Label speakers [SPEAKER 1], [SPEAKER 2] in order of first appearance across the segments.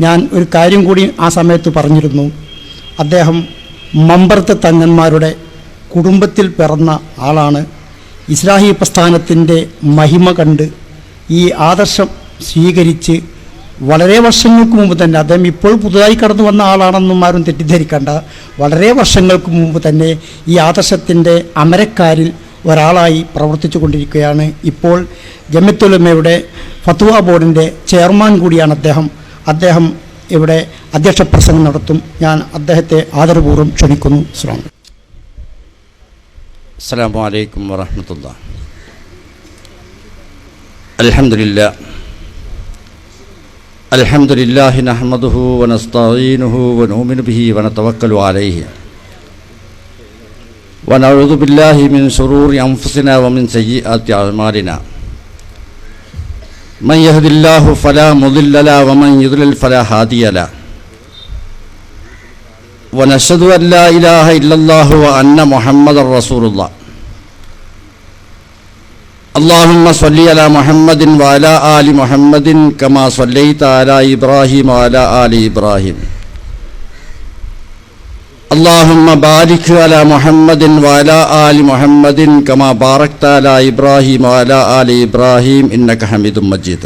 [SPEAKER 1] ഞാൻ ഒരു കാര്യം കൂടി ആ സമയത്ത് പറഞ്ഞിരുന്നു. അദ്ദേഹം മമ്പർത്ത് തങ്ങന്മാരുടെ കുടുംബത്തിൽ പിറന്ന ആളാണ്. ഇസ്ലാഹി പ്രസ്ഥാനത്തിന്റെ മഹിമ കണ്ട് ഈ ആദർശം സ്വീകരിച്ച് വളരെ വർഷങ്ങൾക്ക് മുമ്പ് തന്നെ അദ്ദേഹം ഇപ്പോൾ പുതുതായി കടന്നു വന്ന ആളാണെന്നും ആരും തെറ്റിദ്ധരിക്കേണ്ട. വളരെ വർഷങ്ങൾക്ക് മുമ്പ് തന്നെ ഈ ആദർശത്തിന്റെ അമരക്കാരിൽ ഒരാളായി പ്രവർത്തിച്ചു കൊണ്ടിരിക്കുകയാണ്. ഇപ്പോൾ ജമിത്തുലമയുടെ ഫത്വ ബോർഡിന്റെ ചെയർമാൻ കൂടിയാണ് അദ്ദേഹം. അദ്ദേഹം ഇവിടെ അധ്യക്ഷ പ്രസംഗം നടത്തും ഞാൻ അദ്ദേഹത്തെ ആദരപൂർവ്വം ക്ഷണിക്കുന്നു ശ്രീ
[SPEAKER 2] السلام عليكم ورحمة الله الحمد لله الحمد لله نحمده ونستعينه ونؤمن به ونتوكل عليه ونعوذ بالله من شرور أنفسنا ومن سيئات أعمالنا من يهد الله فلا مضل له ومن يضلل فلا هادي له ونشهد أن لا إله إلا الله وأن محمد رسول الله اللهم صل على محمد وعلى آل محمد كما صليت على إبراهيم وعلى آل إبراهيم اللهم بارك على محمد وعلى آل محمد كما باركت على إبراهيم وعلى آل إبراهيم إنك حميد مجيد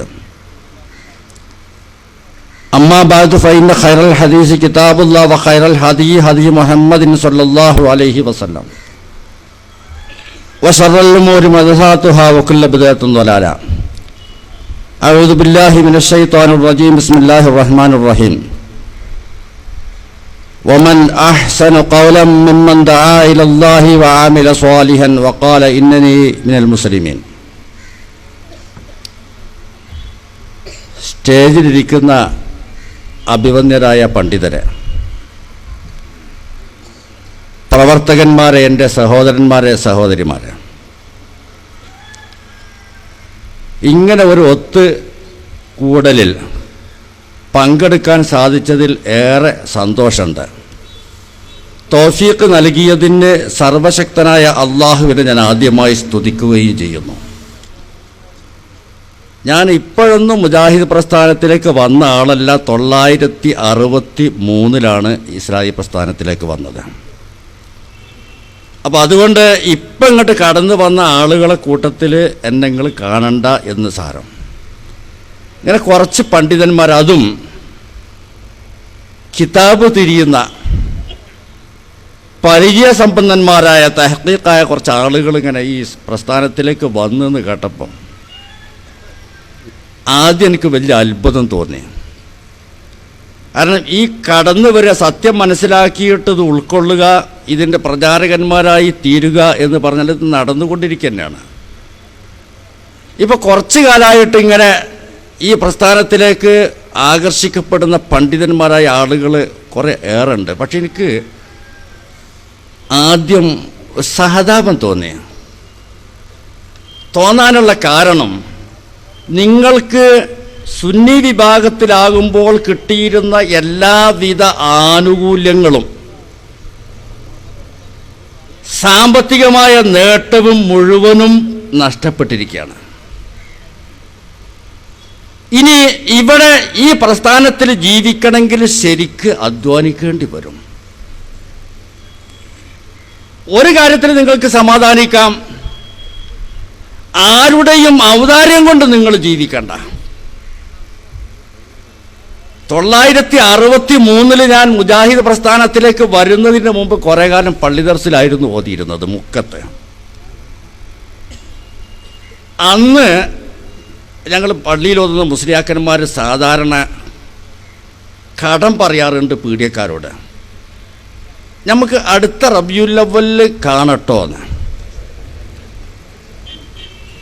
[SPEAKER 2] أما بعد فإن خير الحديث كتاب الله وخير الهدي هدي محمد صلى الله عليه وسلم وشر الأمور محدثاتها وكل بدعة ضلالة أعوذ بالله من الشيطان الرجيم بسم الله الرحمن الرحيم ومن أحسن قولا ممن دعا إلى الله وعمل صالحا وقال إنني من المسلمين സ്റ്റേജിലിരിക്കുന്ന അഭിവന്യരായ പണ്ഡിതരെ പ്രവർത്തകന്മാരെ എൻ്റെ സഹോദരന്മാരെ സഹോദരിമാരെ ഇങ്ങനെ ഒരു ഒത്ത് കൂടലിൽ പങ്കെടുക്കാൻ സാധിച്ചതിൽ ഏറെ സന്തോഷമുണ്ട് തോഫീക്ക് നൽകിയതിന് സർവശക്തനായ അള്ളാഹുവിനെ ഞാൻ ആദ്യമായി സ്തുതിക്കുകയും ചെയ്യുന്നു. ഞാൻ ഇപ്പോഴൊന്നും മുജാഹിദ് പ്രസ്ഥാനത്തിലേക്ക് വന്ന ആളല്ല. തൊള്ളായിരത്തി അറുപത്തി മൂന്നിലാണ് ഇസ്രായേൽ പ്രസ്ഥാനത്തിലേക്ക് വന്നത്. അപ്പോൾ അതുകൊണ്ട് ഇപ്പം ഇങ്ങോട്ട് കടന്നു വന്ന ആളുകളെ കൂട്ടത്തിൽ എന്നെങ്ങൾ കാണണ്ട എന്ന് സാരം. ഇങ്ങനെ കുറച്ച് പണ്ഡിതന്മാർ അതും കിതാബ് തിരിയുന്ന പരിചയസമ്പന്നന്മാരായ തെഹ്ക്കീക്കായ കുറച്ച് ആളുകൾ ഇങ്ങനെ ഈ പ്രസ്ഥാനത്തിലേക്ക് വന്നെന്ന് കേട്ടപ്പം ആദ്യം എനിക്ക് വലിയ അത്ഭുതം തോന്നി. കാരണം ഈ കടന്നു വരിക സത്യം മനസ്സിലാക്കിയിട്ടത് ഉൾക്കൊള്ളുക ഇതിന്റെ പ്രചാരകന്മാരായി തീരുക എന്ന് പറഞ്ഞാൽ ഇത് നടന്നുകൊണ്ടിരിക്കുന്നതാണ്. ഇപ്പോൾ കുറച്ച് കാലമായിട്ട് ഇങ്ങനെ ഈ പ്രസ്ഥാനത്തിലേക്ക് ആകർഷിക്കപ്പെടുന്ന പണ്ഡിതന്മാരായ ആളുകൾ കുറേ ഏറെ ഉണ്ട് പക്ഷെ എനിക്ക് ആദ്യം സഹതാപം തോന്നി തോന്നാനുള്ള കാരണം നിങ്ങൾക്ക് സുന്നി വിഭാഗത്തിലാകുമ്പോൾ കിട്ടിയിരുന്ന എല്ലാവിധ ആനുകൂല്യങ്ങളും സാമ്പത്തികമായ നേട്ടവും മുഴുവനും നഷ്ടപ്പെട്ടിരിക്കുകയാണ്. ഇനി ഇവിടെ ഈ പ്രസ്ഥാനത്തിൽ ജീവിക്കണമെങ്കിൽ ശരിക്ക് അധ്വാനിക്കേണ്ടി വരും. ഒരു കാര്യത്തിൽ നിങ്ങൾക്ക് സമാധാനിക്കാം. ആരുടെയും ഔദാര്യം കൊണ്ട് നിങ്ങൾ ജീവിക്കണ്ട. തൊള്ളായിരത്തി അറുപത്തി മൂന്നിൽ ഞാൻ മുജാഹിദ് പ്രസ്ഥാനത്തിലേക്ക് വരുന്നതിന് മുമ്പ് കുറേ കാലം പള്ളിദർസിലായിരുന്നു ഓതിയിരുന്നത് മുക്കത്ത്. അന്ന് ഞങ്ങൾ പള്ളിയിൽ ഓതുന്ന മുസ്ലിയാക്കന്മാർ സാധാരണ കടം പറയാറുണ്ട് പീഡിയക്കാരോട്. നമുക്ക് അടുത്ത റബിയുല്ലവലിൽ കാണട്ടോ എന്ന്.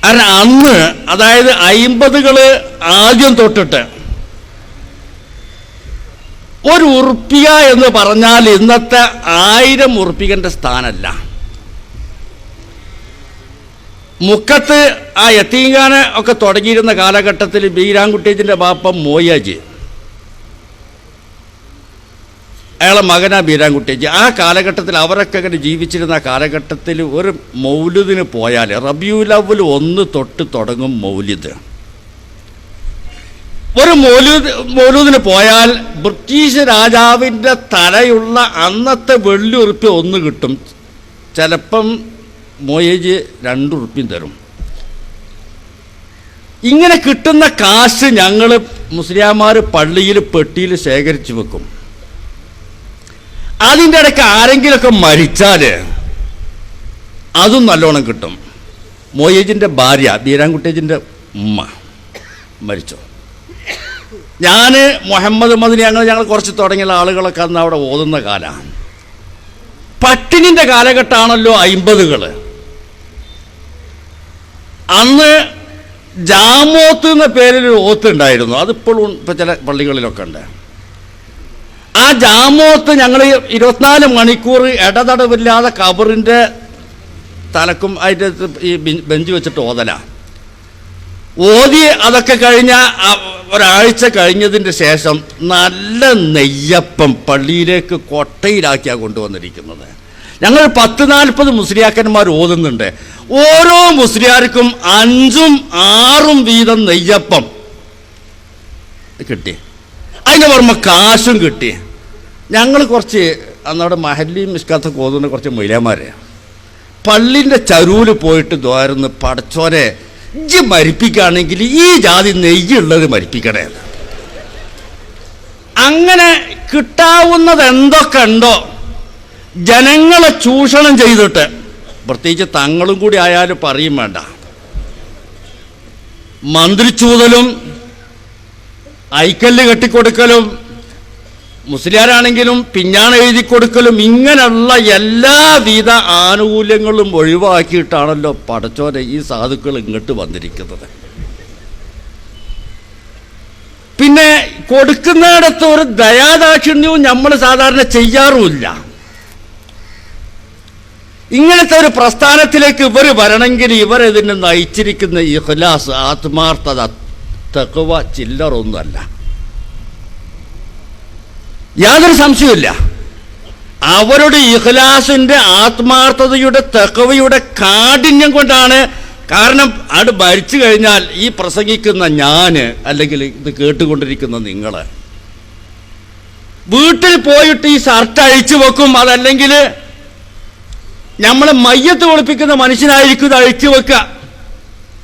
[SPEAKER 2] കാരണം അന്ന് അതായത് അയിമ്പതുകൾ ആദ്യം തൊട്ടിട്ട് ഒരു ഉറുപ്പിക എന്ന് പറഞ്ഞാൽ ഇന്നത്തെ ആയിരം ഉറുപ്പികന്റെ സ്ഥാനമല്ല മുക്കത്ത് ആ യത്തീങ്കാന ഒക്കെ തുടങ്ങിയിരുന്ന കാലഘട്ടത്തിൽ ബീരാൻകുട്ടീജിന്റെ ബാപ്പ മോയാജി അയാളെ മകനാ ബീരാൻകുട്ടേജി ആ കാലഘട്ടത്തിൽ അവരൊക്കെ അങ്ങനെ ജീവിച്ചിരുന്ന കാലഘട്ടത്തിൽ ഒരു മൗലിദിന് പോയാൽ റബിയുലവൽ ഒന്ന് തൊട്ട് തുടങ്ങും മൗലിദ്. ഒരു മൗലൂദ് മൗലൂദിന് പോയാൽ ബ്രിട്ടീഷ് രാജാവിന്റെ തലയുള്ള അന്നത്തെ വെള്ളി ഉറുപ്പ്യ ഒന്ന് കിട്ടും. ചിലപ്പം മൊയേജ് രണ്ട് ഉറുപ്പ്യം തരും. ഇങ്ങനെ കിട്ടുന്ന കാശ് ഞങ്ങൾ മുസ്ലിയാമാർ പള്ളിയിൽ പെട്ടിയിൽ ശേഖരിച്ചു വെക്കും. അതിന്റെ ഇടയ്ക്ക് ആരെങ്കിലുമൊക്കെ മരിച്ചാൽ അതും നല്ലോണം കിട്ടും. മോയേജിന്റെ ഭാര്യ ബീരാൻകുട്ടേജിന്റെ ഉമ്മ മരിച്ചു. ഞാൻ മുഹമ്മദ് മദിനി ഞങ്ങൾ ഞങ്ങൾ കുറച്ച് തുടങ്ങിയ ആളുകളൊക്കെ അന്ന് അവിടെ ഓതുന്ന കാലമാണ് പട്ടിണിന്റെ കാലഘട്ടമാണല്ലോ അയിമ്പതുകൾ അന്ന് ജാമോത്ത് എന്ന പേരിൽ ഓത്ത് ഉണ്ടായിരുന്നു. അതിപ്പോഴും ഇപ്പം ചില പള്ളികളിലൊക്കെ ഉണ്ട്. ആ ജാമോത്ത് ഞങ്ങൾ ഇരുപത്തിനാല് മണിക്കൂർ ഇടതടവില്ലാതെ കബറിന്റെ തലക്കും അതിന്റെ ഈ ബെഞ്ച് വെച്ചിട്ട് ഓതല. ഓതി അതൊക്കെ കഴിഞ്ഞ ഒരാഴ്ച കഴിഞ്ഞതിന്റെ ശേഷം നല്ല നെയ്യപ്പം പള്ളിയിലേക്ക് കൊട്ടയിലാക്കിയാണ് കൊണ്ടുവന്നിരിക്കുന്നത്. ഞങ്ങൾ പത്ത് നാൽപ്പത് മുസ്ലിയാക്കന്മാർ ഓതുന്നുണ്ട്. ഓരോ മുസ്ലിയാർക്കും അഞ്ചും ആറും വീതം നെയ്യപ്പം കിട്ടി. അതിന്റെ പുറമെ കാശും കിട്ടി. ഞങ്ങൾ കുറച്ച് അന്നവിടെ മഹല്ലിയും മിസ്കാത്ത കോതുന്ന കുറച്ച് മൊയിലാമാരെ. പള്ളിന്റെ ചരൂൽ പോയിട്ട് ദ്വാരുന്ന് പടച്ചോരെ ഇജ്ജ് മരിപ്പിക്കുകയാണെങ്കിൽ ഈ ജാതി നെയ്യുള്ളത് മരിപ്പിക്കണേ. അങ്ങനെ കിട്ടാവുന്നത് എന്തൊക്കെ ഉണ്ടോ? ജനങ്ങളെ ചൂഷണം ചെയ്തിട്ട് പ്രത്യേകിച്ച് തങ്ങളും കൂടി ആയാലും പറയും വേണ്ട. മന്ത്രിച്ചൂതലും ഐക്കല്ല് കെട്ടിക്കൊടുക്കലും മുസ്ലിയാരാണെങ്കിലും പിഞ്ഞാണ് എഴുതി കൊടുക്കലും ഇങ്ങനെയുള്ള എല്ലാവിധ ആനുകൂല്യങ്ങളും ഒഴിവാക്കിയിട്ടാണല്ലോ പടച്ചോനെ ഈ സാധുക്കൾ ഇങ്ങോട്ട് വന്നിരിക്കുന്നത്. പിന്നെ കൊടുക്കുന്നിടത്ത് ഒരു ദയാദാക്ഷിണ്യവും നമ്മൾ സാധാരണ ചെയ്യാറുമില്ല. ഇങ്ങനത്തെ ഒരു പ്രസ്ഥാനത്തിലേക്ക് ഇവർ വരണമെങ്കിൽ ഇവർ ഇതിനെ നയിച്ചിരിക്കുന്ന ഇഹ്ലാസ് ആത്മാർത്ഥത തെക്കുവ ചില്ലറൊന്നുമല്ല. യാതൊരു സംശയമില്ല അവരുടെ ഇഖ്ലാസിന്റെ ആത്മാർത്ഥതയുടെ തെക്കവയുടെ കാഠിന്യം കൊണ്ടാണ് കാരണം അത് ഭരിച്ചു കഴിഞ്ഞാൽ ഈ പ്രസംഗിക്കുന്ന ഞാൻ അല്ലെങ്കിൽ ഇത് കേട്ടുകൊണ്ടിരിക്കുന്ന നിങ്ങൾ വീട്ടിൽ പോയിട്ട് ഈ ഷർട്ട് അഴിച്ചു വെക്കും അതല്ലെങ്കിൽ നമ്മളെ മയ്യത്ത് ഒളിപ്പിക്കുന്ന മനുഷ്യനായിരിക്കും ഇത് അഴിച്ചു വെക്കുക.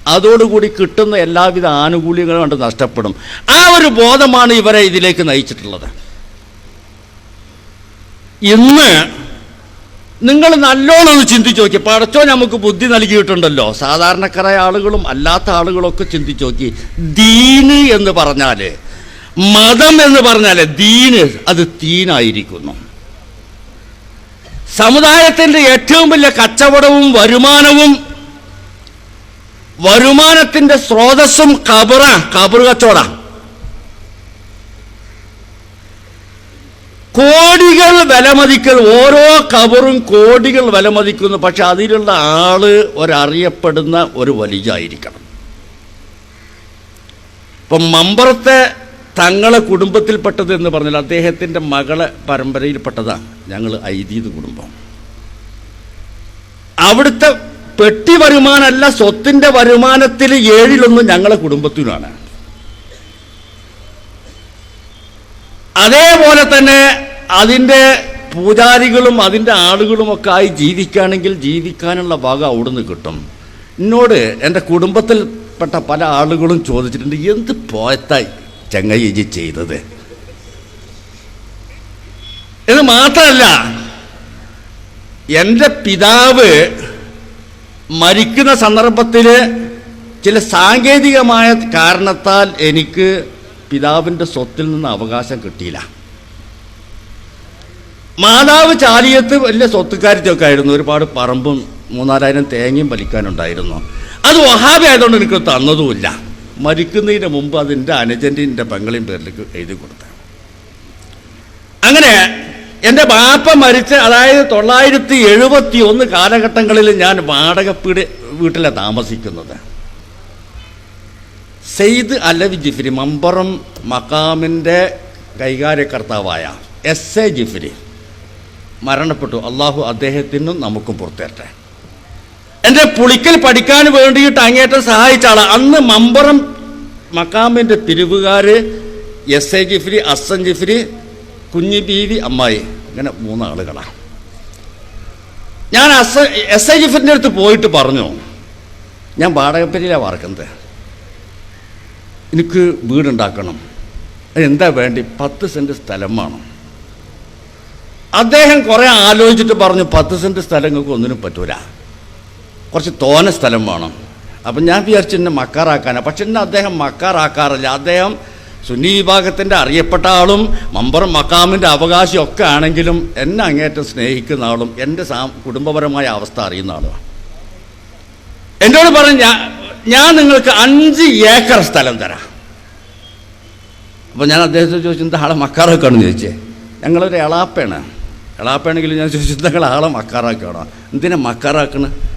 [SPEAKER 2] അതോടുകൂടി കിട്ടുന്ന എല്ലാവിധ ആനുകൂല്യങ്ങളും കൊണ്ട് നഷ്ടപ്പെടും. ആ ഒരു ബോധമാണ് ഇവരെ ഇതിലേക്ക് നയിച്ചിട്ടുള്ളത്. ഇന്ന് നിങ്ങൾ നല്ലോണം ഒന്ന് ചിന്തിച്ചു നോക്കി. പടച്ചോ നമുക്ക് ബുദ്ധി നൽകിയിട്ടുണ്ടല്ലോ. സാധാരണക്കാരായ ആളുകളും അല്ലാത്ത ആളുകളൊക്കെ ചിന്തിച്ചു നോക്കി. ദീന് എന്ന് പറഞ്ഞാൽ മതം എന്ന് പറഞ്ഞാൽ ദീന് അത് തീനായിരിക്കുന്നു. സമുദായത്തിന്റെ ഏറ്റവും വലിയ കച്ചവടവും വരുമാനവും വരുമാനത്തിന്റെ സ്രോതസ്സും കബറ കബറ് കച്ചവട. കോടികൾ വിലമതിക്കൽ ഓരോ കബറും കോടികൾ വിലമതിക്കുന്നു പക്ഷെ അതിലുള്ള ആൾ ഒരറിയപ്പെടുന്ന ഒരു വലിയായിരിക്കണം. ഇപ്പം മമ്പറത്തെ തങ്ങളെ കുടുംബത്തിൽപ്പെട്ടത് എന്ന് പറഞ്ഞാൽ അദ്ദേഹത്തിന്റെ മകളെ പരമ്പരയിൽപ്പെട്ടതാണ് ഞങ്ങൾ ഐതീത് കുടുംബം. അവിടുത്തെ പെട്ടി വരുമാനമല്ല സ്വത്തിന്റെ വരുമാനത്തിൽ ഏഴിലൊന്ന് ഞങ്ങളെ കുടുംബത്തിനാണ് അതേപോലെ തന്നെ അതിന്റെ പൂജാരികളും അതിന്റെ ആളുകളുമൊക്കെ ആയി ജീവിക്കുകയാണെങ്കിൽ ജീവിക്കാനുള്ള വക അവിടുന്ന് കിട്ടും. എന്നോട് എന്റെ കുടുംബത്തിൽപ്പെട്ട പല ആളുകളും ചോദിച്ചിട്ടുണ്ട് എന്ത് പോയത്തായി ചങ്ങയ്യജി ചെയ്തത്? ഇത് മാത്രമല്ല എന്റെ പിതാവ് മരിക്കുന്ന സന്ദർഭത്തിൽ ചില സാങ്കേതികമായ കാരണത്താൽ എനിക്ക് പിതാവിന്റെ സ്വത്തിൽ നിന്ന് അവകാശം കിട്ടിയില്ല. മാതാവ് ചാലിയത്ത് വലിയ സ്വത്തുകാരിത്തൊക്കെ ആയിരുന്നു. ഒരുപാട് പറമ്പും മൂന്നാലായിരം തേങ്ങയും വലിക്കാനുണ്ടായിരുന്നു. അത് വഹാബി ആയതുകൊണ്ട് എനിക്ക് തന്നതുമില്ല. മരിക്കുന്നതിന് മുമ്പ് അതിന്റെ അനുജന്റെ എന്റെ പേരിലേക്ക് എഴുതി കൊടുത്തു അങ്ങനെ എന്റെ ബാപ്പ മരിച്ച് അതായത് തൊള്ളായിരത്തി എഴുപത്തി ഒന്ന് കാലഘട്ടങ്ങളിൽ ഞാൻ വാടക വീട്ടിലെ താമസിക്കുന്നത്. സെയ്ദ് അലവി ജിഫിരി മമ്പറം മക്കാമിന്റെ കൈകാര്യകർത്താവായ എസ് എ ജിഫിരി മരണപ്പെട്ടു. അള്ളാഹു അദ്ദേഹത്തിനും നമുക്കും പുറത്തേറ്റെ. എന്റെ പുളിക്കൽ പഠിക്കാൻ വേണ്ടിയിട്ട് അങ്ങേറ്റം സഹായിച്ച ആളാണ് അന്ന് മമ്പറം മക്കാമിന്റെ തിരുവുകാർ എസ് എ ജിഫിരി അസൻ ജിഫ്രി കുഞ്ഞി ബീവി അമ്മായി. ഇങ്ങനെ മൂന്നാളുകളാണ് ഞാൻ അസ എസ് ഐ ജിഫിന്റെ അടുത്ത് പോയിട്ട് പറഞ്ഞു ഞാൻ വാടകപ്പരിയിലാണ് വാർക്കുന്നത്. എനിക്ക് വീടുണ്ടാക്കണം. എന്താ വേണ്ടി? പത്ത് സെന്റ് സ്ഥലം വേണം. അദ്ദേഹം കുറേ ആലോചിച്ചിട്ട് പറഞ്ഞു പത്ത് സെന്റ് സ്ഥലം നിങ്ങൾക്ക് ഒന്നിനും പറ്റൂല. കുറച്ച് തോന സ്ഥലം വേണം. അപ്പം ഞാൻ വിചാരിച്ചു എന്നെ മക്കാറാക്കാനാണ് പക്ഷെ എന്നെ അദ്ദേഹം മക്കാറാക്കാറില്ല. അദ്ദേഹം സുന്നി വിഭാഗത്തിന്റെ അറിയപ്പെട്ട ആളും മമ്പറ മക്കാമിന്റെ അവകാശിയൊക്കെ ആണെങ്കിലും എന്നെ അങ്ങേറ്റം സ്നേഹിക്കുന്ന ആളും എന്റെ സാ കുടുംബപരമായ അവസ്ഥ അറിയുന്ന ആളുമാണ് എന്നോട് പറഞ്ഞ ഞാൻ നിങ്ങൾക്ക് അഞ്ച് ഏക്കർ സ്ഥലം തരാം. അപ്പോൾ ഞാൻ അദ്ദേഹത്തോട് ചോദിച്ചു എന്താ ആളെ മക്കാറൊക്കെയാണെന്ന് ചോദിച്ചേ. ഞങ്ങളൊരു എളാപ്പയാണ്. എളാപ്പയാണെങ്കിലും ഞാൻ ചോദിച്ചു ആളെ മക്കാറാക്കുകയാണോ എന്തിനാ മക്കാറാക്കണത്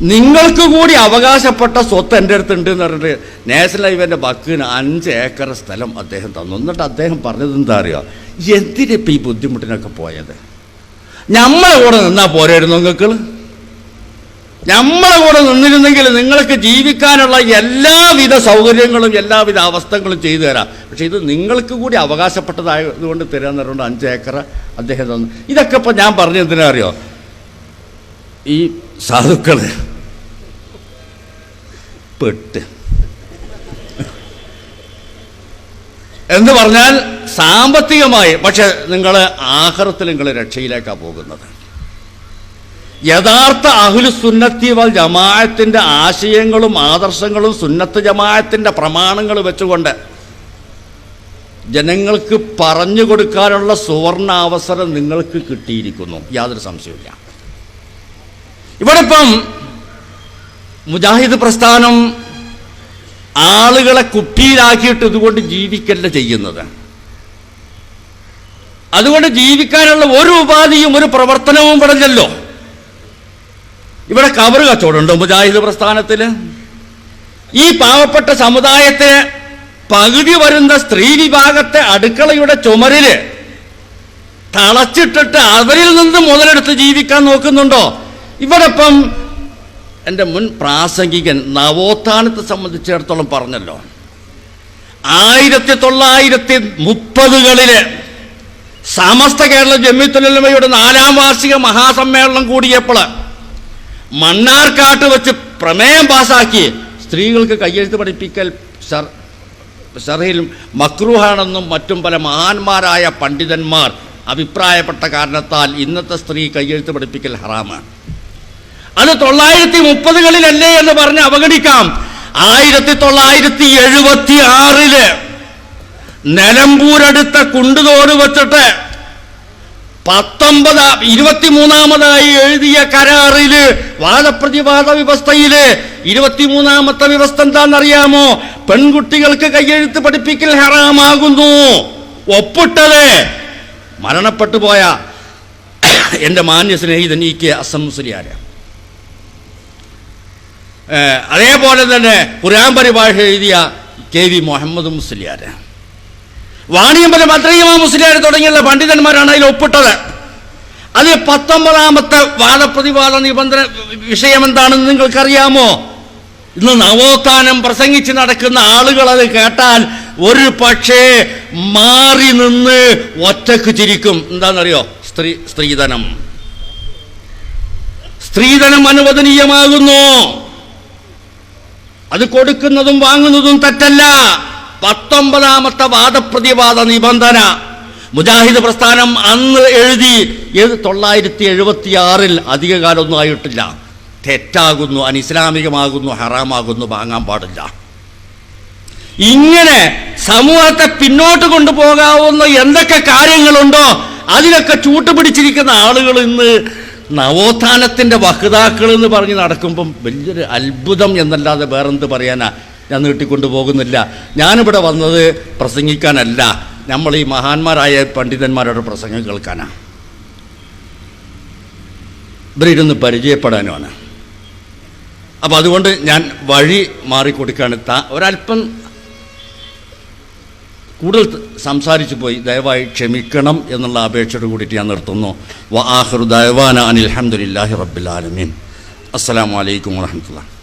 [SPEAKER 2] നിങ്ങൾക്ക് കൂടി അവകാശപ്പെട്ട സ്വത്ത് എന്റെ അടുത്തുണ്ട് എന്ന് പറഞ്ഞിട്ട് നാഷണൽ ഹൈവേന്റെ ബക്കിന് അഞ്ച് ഏക്കർ സ്ഥലം അദ്ദേഹം തന്നു. എന്നിട്ട് അദ്ദേഹം പറഞ്ഞത് എന്താ അറിയുക എന്തിനിപ്പോൾ ഈ ബുദ്ധിമുട്ടിനൊക്കെ പോയത്? നമ്മളെ കൂടെ നിന്നാൽ പോരായിരുന്നു നിങ്ങൾക്ക് നമ്മളെ കൂടെ നിന്നിരുന്നെങ്കിൽ നിങ്ങൾക്ക് ജീവിക്കാനുള്ള എല്ലാവിധ സൗകര്യങ്ങളും എല്ലാവിധ അവസ്ഥകളും ചെയ്തു തരാം. പക്ഷേ ഇത് നിങ്ങൾക്ക് കൂടി അവകാശപ്പെട്ടതായതുകൊണ്ട് തരാന്ന് പറഞ്ഞുകൊണ്ട് അഞ്ച് ഏക്കർ അദ്ദേഹം തന്നു. ഇതൊക്കെ ഇപ്പോൾ ഞാൻ പറഞ്ഞ എന്തിനാ അറിയോ? ഈ സാധുക്കൾ പെട്ട്. എന്ന് പറഞ്ഞാൽ സാമ്പത്തികമായി പക്ഷെ നിങ്ങൾ ആഹ്റത്തിൽ നിങ്ങൾ രക്ഷയിലേക്കാണ് പോകുന്നത്. യഥാർത്ഥ അഹുൽ സുന്നത്തി വൽ ജമാഅത്തിന്റെ ആശയങ്ങളും ആദർശങ്ങളും സുന്നത്ത് ജമാഅത്തിന്റെ പ്രമാണങ്ങൾ വെച്ചുകൊണ്ട് ജനങ്ങൾക്ക് പറഞ്ഞു കൊടുക്കാനുള്ള സുവർണ അവസരം നിങ്ങൾക്ക് കിട്ടിയിരിക്കുന്നു. യാതൊരു സംശയമില്ല ഇവിടെ ഇപ്പം മുജാഹിദ് പ്രസ്ഥാനം ആളുകളെ കുപ്പിയിലാക്കിയിട്ട് ഇതുകൊണ്ട് ജീവിക്കല്ല ചെയ്യുന്നത്. അതുകൊണ്ട് ജീവിക്കാനുള്ള ഒരു ഉപാധിയും ഒരു പ്രവർത്തനവും പറഞ്ഞല്ലോ. ഇവിടെ കവർ കച്ചവടമുണ്ടോ മുജാഹിദ് പ്രസ്ഥാനത്തിൽ ഈ പാവപ്പെട്ട സമുദായത്തെ പകുതി വരുന്ന സ്ത്രീ വിഭാഗത്തെ അടുക്കളയുടെ ചുമരിൽ തളച്ചിട്ടിട്ട് അവരിൽ നിന്ന് മുതലെടുത്ത് ജീവിക്കാൻ നോക്കുന്നുണ്ടോ? ഇവിടെ ഇപ്പം എന്റെ മുൻ പ്രാസംഗികൻ നവോത്ഥാനത്തെ സംബന്ധിച്ചിടത്തോളം പറഞ്ഞല്ലോ. ആയിരത്തി തൊള്ളായിരത്തി മുപ്പതുകളിൽ സമസ്ത കേരള ജമ്മിത്തുലമയുടെ നാലാം വാർഷിക മഹാസമ്മേളനം കൂടിയപ്പോൾ മണ്ണാർക്കാട്ട് വെച്ച് പ്രമേയം പാസാക്കി സ്ത്രീകൾക്ക് കയ്യെഴുത്ത് പഠിപ്പിക്കൽ ഷർ ഷറയിൽ മക്രൂഹാണെന്നും മറ്റും പല മഹാന്മാരായ പണ്ഡിതന്മാർ അഭിപ്രായപ്പെട്ട കാരണത്താൽ ഇന്നത്തെ സ്ത്രീ കയ്യെഴുത്ത് പഠിപ്പിക്കൽ ഹറാമാണ്. അത് തൊള്ളായിരത്തി മുപ്പതുകളിലല്ലേ എന്ന് പറഞ്ഞ് അവഗണിക്കാം. ആയിരത്തി തൊള്ളായിരത്തി എഴുപത്തി ആറിൽ നിലമ്പൂരടുത്ത കുണ്ടുതോട് വെച്ചിട്ട് പത്തൊമ്പത് ഇരുപത്തിമൂന്നാമതായി എഴുതിയ കരാറിൽ വാദപ്രതിവാദ വ്യവസ്ഥയിൽ ഇരുപത്തിമൂന്നാമത്തെ വ്യവസ്ഥ എന്താണെന്നറിയാമോ? പെൺകുട്ടികൾക്ക് കയ്യെഴുത്ത് പഠിപ്പിക്കൽ ഹറാമാകുന്നു. ഒപ്പിട്ടത്. മരണപ്പെട്ടു പോയ എന്റെ മാന്യ സ്നേഹിതൻ ഇ കെ അസം മുസ്ലിയാര് ഏഹ്, അതേപോലെ തന്നെ ഖുർആൻ പരിഭാഷ എഴുതിയ കെ വി മുഹമ്മദ് മുസ്ലിയാർ വാണിയമ്പലം അത്രയുമാ മുസ്ലിയാർ തുടങ്ങിയുള്ള പണ്ഡിതന്മാരാണ് അതിൽ ഒപ്പിട്ടത്. അതിൽ പത്തൊമ്പതാമത്തെ വാദപ്രതിവാദ നിബന്ധന വിഷയം എന്താണെന്ന് നിങ്ങൾക്കറിയാമോ? ഇന്ന് നവോത്ഥാനം പ്രസംഗിച്ച് നടക്കുന്ന ആളുകൾ അത് കേട്ടാൽ ഒരു പക്ഷേ മാറി നിന്ന് ഒറ്റയ്ക്ക് ചിരിക്കും. എന്താണെന്നറിയോ? സ്ത്രീ സ്ത്രീധനം. സ്ത്രീധനം അനുവദനീയമാകുന്നു. അത് കൊടുക്കുന്നതും വാങ്ങുന്നതും തെറ്റല്ല. പത്തൊമ്പതാമത്തെ വാദപ്രതിവാദ നിബന്ധന. മുജാഹിദ് പ്രസ്ഥാനം അന്ന് എഴുതി തൊള്ളായിരത്തി എഴുപത്തി ആറിൽ അധികകാലമൊന്നും ആയിട്ടില്ല. തെറ്റാകുന്നു അനിസ്ലാമികമാകുന്നു ഹറാമാകുന്നു വാങ്ങാൻ പാടില്ല. ഇങ്ങനെ സമൂഹത്തെ പിന്നോട്ട് കൊണ്ടുപോകാവുന്ന എന്തൊക്കെ കാര്യങ്ങളുണ്ടോ അതിനൊക്കെ ചൂട്ടുപിടിച്ചിരിക്കുന്ന ആളുകൾ ഇന്ന് നവോത്ഥാനത്തിന്റെ വഹുതാക്കൾ എന്ന് പറഞ്ഞ് നടക്കുമ്പം വലിയൊരു അത്ഭുതം എന്നല്ലാതെ വേറെന്ത് പറയാനാ? ഞാൻ നീട്ടിക്കൊണ്ടു പോകുന്നില്ല ഞാനിവിടെ വന്നത് പ്രസംഗിക്കാനല്ല. നമ്മൾ ഈ മഹാന്മാരായ പണ്ഡിതന്മാരുടെ പ്രസംഗം കേൾക്കാനാ. ഇവരിരുന്ന് പരിചയപ്പെടാനുമാണ്. അപ്പോൾ അതുകൊണ്ട് ഞാൻ വഴി മാറിക്കൊടുക്കുകയാണ് താ ഒരല്പം കൂടുതൽ സംസാരിച്ചു പോയി. ദയവായി ക്ഷമിക്കണം എന്നുള്ള അപേക്ഷയോട് കൂടിയിട്ട് ഞാൻ നിർത്തുന്നു. വ അനിൽ അഹമ്മദില്ലാഹി റബ്ബിൽ ആലമീൻ. അസ്സലാമു അലൈക്കും വറഹമത്തുള്ള